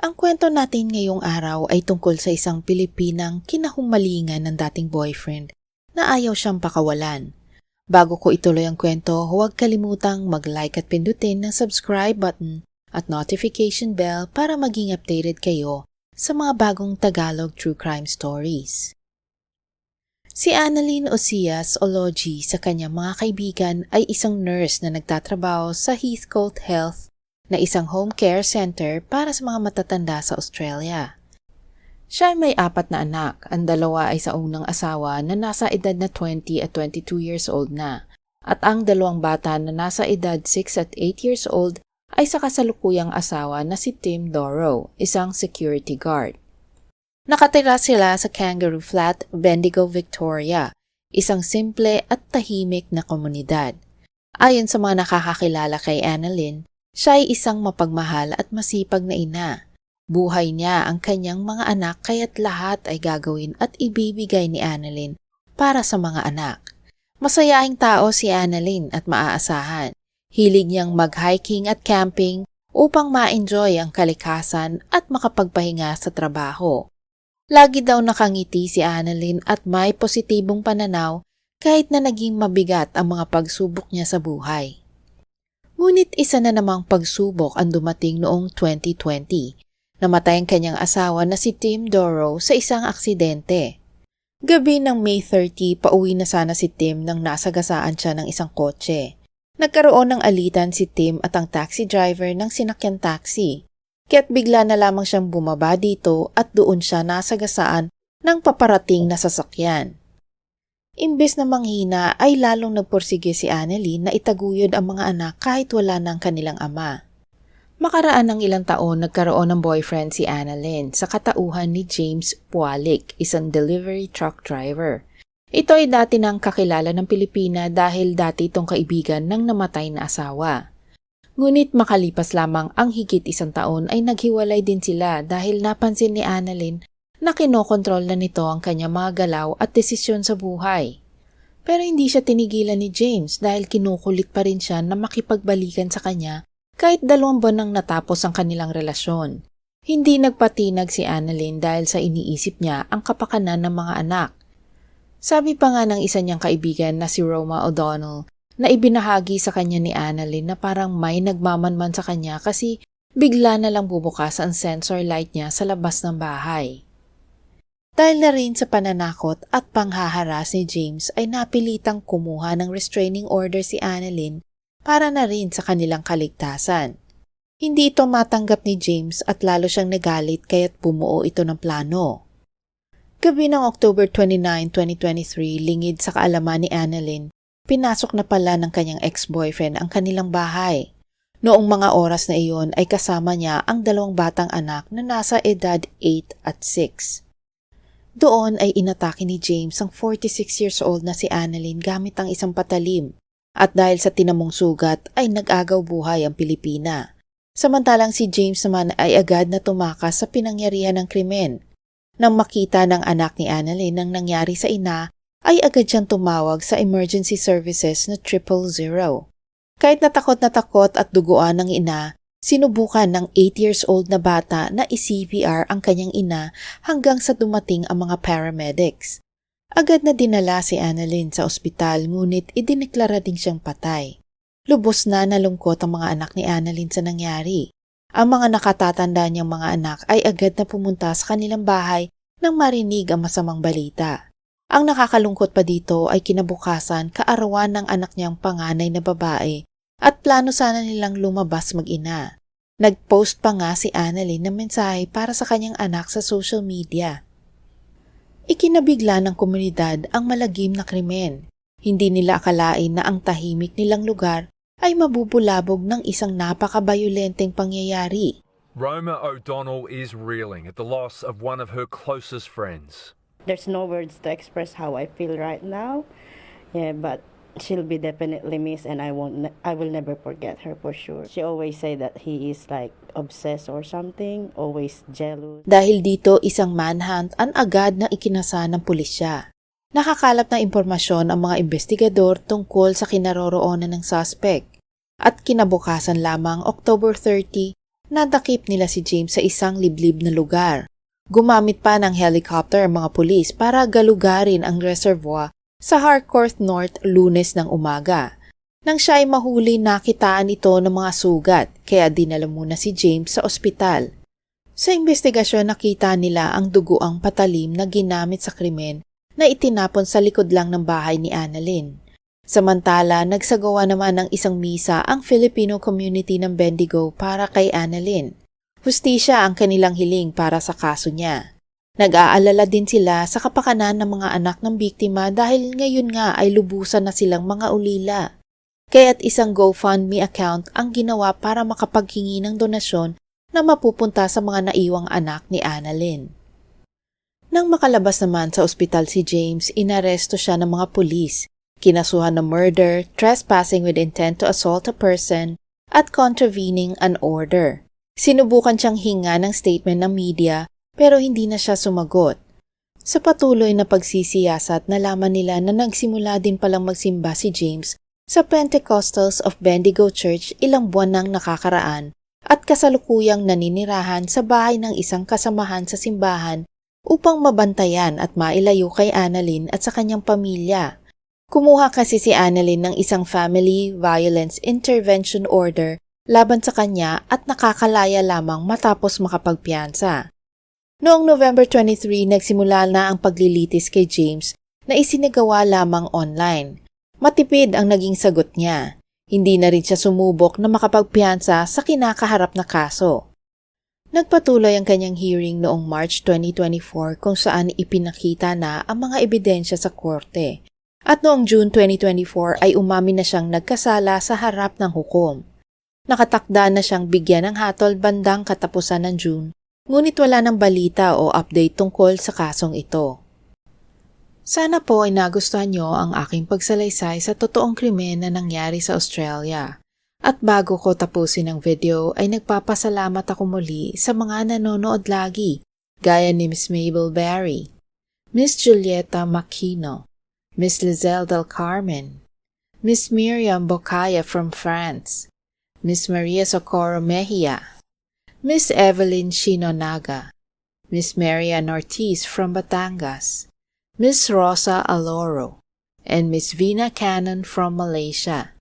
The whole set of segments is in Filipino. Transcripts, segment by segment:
Ang kwento natin ngayong araw ay tungkol sa isang Pilipinang kinahumalingan ng dating boyfriend na ayaw siyang pakawalan. Bago ko ituloy ang kwento, huwag kalimutang mag-like at pindutin ng subscribe button at notification bell para maging updated kayo sa mga bagong Tagalog true crime stories. Si Annalyn Osias Ology sa kanyang mga kaibigan ay isang nurse na nagtatrabaho sa Heathcote Health na isang home care center para sa mga matatanda sa Australia. Siya ay may apat na anak, ang dalawa ay sa unang asawa na nasa edad na 20 at 22 years old na, at ang dalawang bata na nasa edad 6 at 8 years old ay sa kasalukuyang asawa na si Tim Doro, isang security guard. Nakatira sila sa Kangaroo Flat, Bendigo, Victoria, isang simple at tahimik na komunidad. Ayon sa mga nakakakilala kay Annalyn, siya ay isang mapagmahal at masipag na ina. Buhay niya ang kanyang mga anak kaya't lahat ay gagawin at ibibigay ni Annalyn para sa mga anak. Masayahing tao si Annalyn at maaasahan. Hilig niyang mag-hiking at camping upang ma-enjoy ang kalikasan at makapagpahinga sa trabaho. Lagi daw nakangiti si Annalyn at may positibong pananaw kahit na naging mabigat ang mga pagsubok niya sa buhay. Ngunit isa na namang pagsubok ang dumating noong 2020. Namatay ang kanyang asawa na si Tim Doro sa isang aksidente. Gabi ng May 30, pauwi na sana si Tim nang nasagasaan siya ng isang kotse. Nagkaroon ng alitan si Tim at ang taxi driver ng sinakyan taxi. Kaya't bigla na lamang siyang bumaba dito at doon siya nasagasaan ng paparating na sasakyan. Imbes na manghina ay lalong nagporsige si Annalyn na itaguyod ang mga anak kahit wala ng kanilang ama. Makaraan ng ilang taon nagkaroon ng boyfriend si Annalyn sa katauhan ni James Pualik, isang delivery truck driver. Ito ay dati nang kakilala ng Pilipina dahil dati itong kaibigan ng namatay na asawa. Ngunit makalipas lamang ang higit isang taon ay naghiwalay din sila dahil napansin ni Annalyn na kinokontrol na nito ang kanyang mga galaw at desisyon sa buhay. Pero hindi siya tinigilan ni James dahil kinukulit pa rin siya na makipagbalikan sa kanya kahit dalawang buwan nang natapos ang kanilang relasyon. Hindi nagpatinag si Annalyn dahil sa iniisip niya ang kapakanan ng mga anak. Sabi pa nga ng isa niyang kaibigan na si Roma O'Donnell na ibinahagi sa kanya ni Annalyn na parang may nagmamanman sa kanya kasi bigla na lang bubukas ang sensor light niya sa labas ng bahay. Dahil na rin sa pananakot at panghaharas ni James ay napilitang kumuha ng restraining order si Annalyn para na rin sa kanilang kaligtasan. Hindi ito matanggap ni James at lalo siyang nagalit kaya't bumuo ito ng plano. Gabi ng October 29, 2023, lingid sa kaalaman ni Annalyn, pinasok na pala ng kanyang ex-boyfriend ang kanilang bahay. Noong mga oras na iyon ay kasama niya ang dalawang batang anak na nasa edad 8 at 6. Doon ay inatake ni James ang 46 years old na si Annalyn gamit ang isang patalim at dahil sa tinamong sugat ay nag-agaw buhay ang Pilipina. Samantalang si James naman ay agad na tumakas sa pinangyarihan ng krimen. Nang makita ng anak ni Annalyn ang nangyari sa ina, ay agad siyang tumawag sa emergency services na triple zero. Kahit natakot na takot at duguan ng ina, sinubukan ng 8 years old na bata na i-CPR ang kanyang ina hanggang sa dumating ang mga paramedics. Agad na dinala si Annalyn sa ospital ngunit idineklara din siyang patay. Lubos na nalungkot ang mga anak ni Annalyn sa nangyari. Ang mga nakatatanda niyang mga anak ay agad na pumunta sa kanilang bahay nang marinig ang masamang balita. Ang nakakalungkot pa dito ay kinabukasan kaarawan ng anak niyang panganay na babae at plano sana nilang lumabas mag-ina. Nag-post pa nga si Annalyn ng mensahe para sa kanyang anak sa social media. Ikinabigla ng komunidad ang malagim na krimen. Hindi nila akalain na ang tahimik nilang lugar ay mabubulabog ng isang napakabayolenteng pangyayari. Roma O'Donnell is reeling at the loss of one of her closest friends. There's no words to express how I feel right now. Yeah, but she'll be definitely missed and I won't I will never forget her for sure. She always say that he is like obsessed or something, always jealous. Dahil dito isang manhunt ang agad na ikinasa ng pulisya. Nakakalap ng impormasyon ang mga investigador tungkol sa kinaroroonan ng suspect. At kinabukasan lamang October 30, nadakip nila si James sa isang liblib na lugar. Gumamit pa ng helicopter ang mga pulis para galugarin ang reservoir sa Harcourt North lunes ng umaga. Nang siya ay mahuli, nakitaan ito ng mga sugat, kaya dinala muna si James sa ospital. Sa investigasyon, nakita nila ang duguang patalim na ginamit sa krimen na itinapon sa likod lang ng bahay ni Annalyn. Samantala, nagsagawa naman ng isang misa ang Filipino community ng Bendigo para kay Annalyn. Hustisya ang kanilang hiling para sa kaso niya. Nag-aalala din sila sa kapakanan ng mga anak ng biktima dahil ngayon nga ay lubusan na silang mga ulila. Kaya't isang GoFundMe account ang ginawa para makapaghingi ng donasyon na mapupunta sa mga naiwang anak ni Annalyn. Nang makalabas naman sa ospital si James, inaresto siya ng mga pulis. Kinasuhan ng murder, trespassing with intent to assault a person, at contravening an order. Sinubukan siyang hinga ng statement ng media pero hindi na siya sumagot. Sa patuloy na pagsisiyasat, nalaman nila na nagsimula din palang magsimba si James sa Pentecostals of Bendigo Church ilang buwan nang nakakaraan at kasalukuyang naninirahan sa bahay ng isang kasamahan sa simbahan upang mabantayan at mailayo kay Annalyn at sa kanyang pamilya. Kumuha kasi si Annalyn ng isang Family Violence Intervention Order laban sa kanya at nakakalaya lamang matapos makapagpiyansa. Noong November 23, nagsimula na ang paglilitis kay James na isinagawa lamang online. Matipid ang naging sagot niya. Hindi na rin siya sumubok na makapagpiyansa sa kinakaharap na kaso. Nagpatuloy ang kanyang hearing noong March 2024 kung saan ipinakita na ang mga ebidensya sa korte. At noong June 2024 ay umamin na siyang nagkasala sa harap ng hukom. Nakatakda na siyang bigyan ng hatol bandang katapusan ng June, ngunit wala ng balita o update tungkol sa kasong ito. Sana po ay nagustuhan nyo ang aking pagsalaysay sa totoong krimen na nangyari sa Australia. At bago ko tapusin ang video ay nagpapasalamat ako muli sa mga nanonood lagi, gaya ni Miss Mabel Barry, Miss Julieta Makino, Miss Lizelle Del Carmen, Miss Miriam Bocaya from France, Miss Maria Socorro Mejia, Miss Evelyn Shinonaga, Miss Marian Ortiz from Batangas, Miss Rosa Aloro, and Miss Vina Cannon from Malaysia.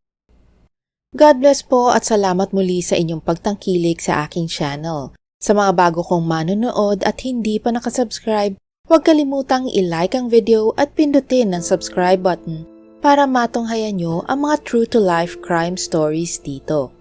God bless po at salamat muli sa inyong pagtangkilik sa aking channel. Sa mga bago kong manonood at hindi pa nakasubscribe, huwag kalimutang i-like ang video at pindutin ang subscribe button para matunghayan nyo ang mga true-to-life crime stories dito.